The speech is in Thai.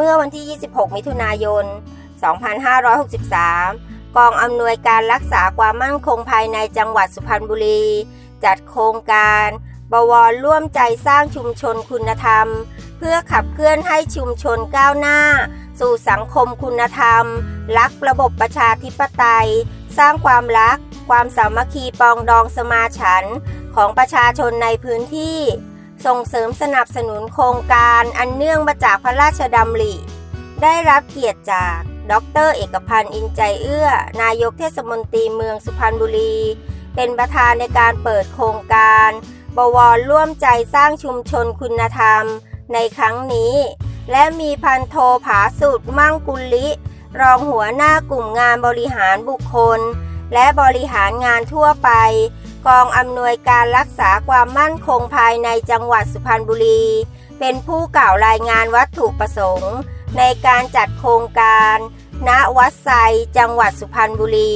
เมื่อวันที่ 26 มิถุนายน 2563 กองอำนวยการรักษาความมั่นคงภายในจังหวัดสุพรรณบุรี จัดโครงการ บวรร่วมใจสร้างชุมชนคุณธรรม เพื่อขับเคลื่อนให้ชุมชนก้าวหน้า สู่สังคมคุณธรรม รักระบบประชาธิปไตย สร้างความรัก ความสามัคคีปองดองสมาฉันของประชาชนในพื้นที่ ส่งเสริมสนับสนุนโครงการอันเนื่องมาจากพระราชดำริ ได้รับเกียรติจาก ดร เอกพันธ์อินใจเอื้อ นายกเทศมนตรีเมืองสุพรรณบุรี เป็นประธานในการเปิดโครงการ บวรร่วมใจสร้างชุมชนคุณธรรม ในครั้งนี้ และมีพันโทผาสุดมั่งกุลิ รองหัวหน้ากลุ่มงานบริหารบุคคล และบริหารงานทั่วไป กองอำนวยการรักษาความมั่นคงภายในจังหวัดสุพรรณบุรี เป็นผู้กล่าวรายงานวัตถุประสงค์ ในการจัดโครงการ ณวัดไซจังหวัดสุพรรณบุรี